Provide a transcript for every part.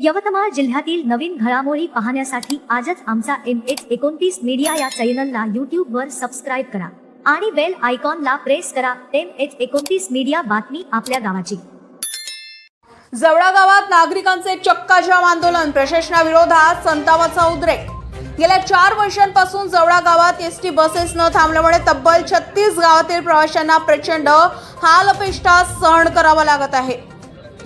यवतमाळ जिल्ह्यातील नवीन घडामोडी पाहण्यासाठी आजच आमचा एम एच एकोणतीस मीडिया या चॅनलला यूट्यूबवर सबस्क्राईब करा आणि बेल आयकॉनला प्रेस करा. एम एच एकोणतीस मीडिया बातमी आपल्या गावाची. जवळा गावात नागरिकांचे चक्काजाम आंदोलन. प्रशासनाविरोधात संतापाचा उद्रेक. गेल्या चार वर्षांपासून जवळा गावात एस टी बसेस न थांबल्यामुळे तब्बल छत्तीस गावातील प्रवाशांना प्रचंड हालपेष्टा सहन करावा लागत आहे.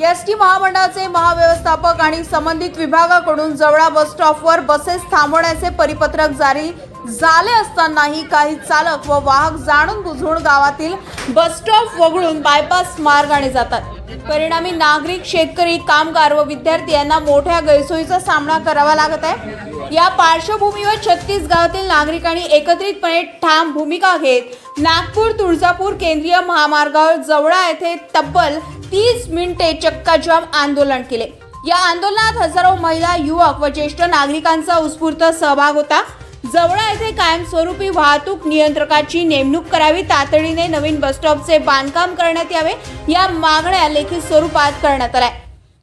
एस टी महामंडळाचे महाव्यवस्थापक आणि संबंधित विभागाकडून जवळा बस स्टॉपवर बसेस थांबवण्याचे परिपत्रक जारी झाले असतानाही काही चालक व वाहक जाणून बुजून गावातील बस स्टॉप वगळून बायपास मार्गाने जातात. परिणामी नागरिक शेतकरी कामगार व विद्यार्थी यांना मोठ्या गैरसोयीचा सामना करावा लागत आहे. या पार्श्वभूमीवर छत्तीस गावातील नागरिकांनी एकत्रितपणे ठाम भूमिका घेत नागपूर तुळजापूर केंद्रीय महामार्गावर जवळा येथे तब्बल तीस मिनिटे चक्काजाम आंदोलन केले. या आंदोलनात हजारो महिला युवक व ज्येष्ठ नागरिकांचा उत्स्फूर्त सहभाग होता. जवळा येथे कायमस्वरूपी वाहतूक नियंत्रकाची नेमणूक करावी तातडीने नवीन बसस्टॉपचे बांधकाम करण्यात यावे या मागण्या लेखी स्वरूपात करण्यात आल्या.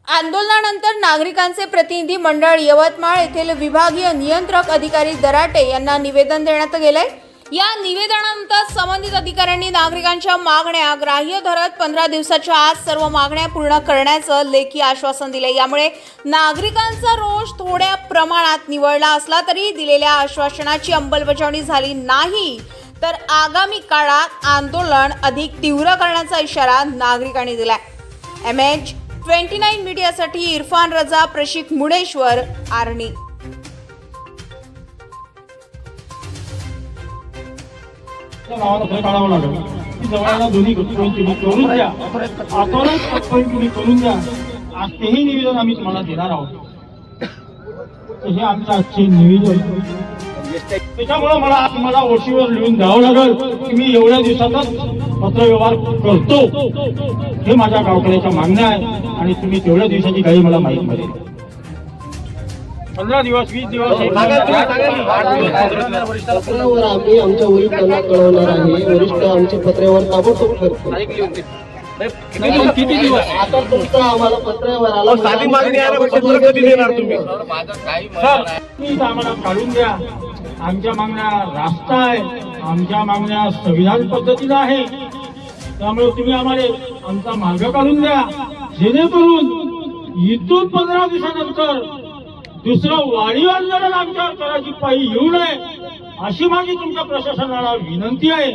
आंदोलनानंतर नागरिकांचे प्रतिनिधी मंडळ यवतमाळ येथील विभागीय नियंत्रक अधिकारी दराटे यांना निवेदन देण्यात गेलंय. या निवेदनानंतर संबंधित अधिकाऱ्यांनी नागरिकांच्या मागण्या ग्राह्य धरत पंधरा दिवसाच्या आज सर्व मागण्या पूर्ण करण्याचं लेखी आश्वासन दिले यामुळे नागरिकांचा रोष थोड्या प्रमाणात निवळला असला तरी दिलेल्या आश्वासनाची अंमलबजावणी झाली नाही. तर आगामी काळात आंदोलन अधिक तीव्र करण्याचा इशारा नागरिकांनी दिलाय. एम एच ट्वेंटी नाईन मीडियासाठी इरफान रजा प्रशिक मुडेश्वर आर्णी. दोन्ही तुम्ही करून द्या. तुम्ही करून द्या. आज तेही निवेदन आम्ही तुम्हाला देणार आहोत. हे आमचं आजचे निवेदन. त्याच्यामुळे मला आज मला ओशीवर लिहून द्यावं लागेल की मी एवढ्या दिवसातच पत्रव्यवहार करतो हे माझ्या गावकऱ्याच्या मागण्या आहे आणि तुम्ही तेवढ्या दिवसाची काही मला माहीत मिळेल पंधरा दिवस वीस दिवस. एक पत्रावर आम्ही आमच्या वरिष्ठांना कळवणार आहे. वरिष्ठ आमचे पत्रावर ताबडतोब करतो किती दिवस आता तुमचा आम्हाला पत्रावर आला. साधी मागणी आहे ना, पण पत्र कधी देणार तुम्ही? सर प्लीज आम्हाला काढून द्या. आमच्या मागण्या रास्त आहे. आमच्या मागण्या संविधान पद्धतीनं आहे. त्यामुळे तुम्ही आम्हाला आमचा मार्ग काढून द्या. जेणेकरून इथून पंधरा दिवसानंतर दुसरं वाढीव आंदोलन आमच्या कराची पायी येऊ नये अशी माझी तुमच्या प्रशासनाला विनंती आहे.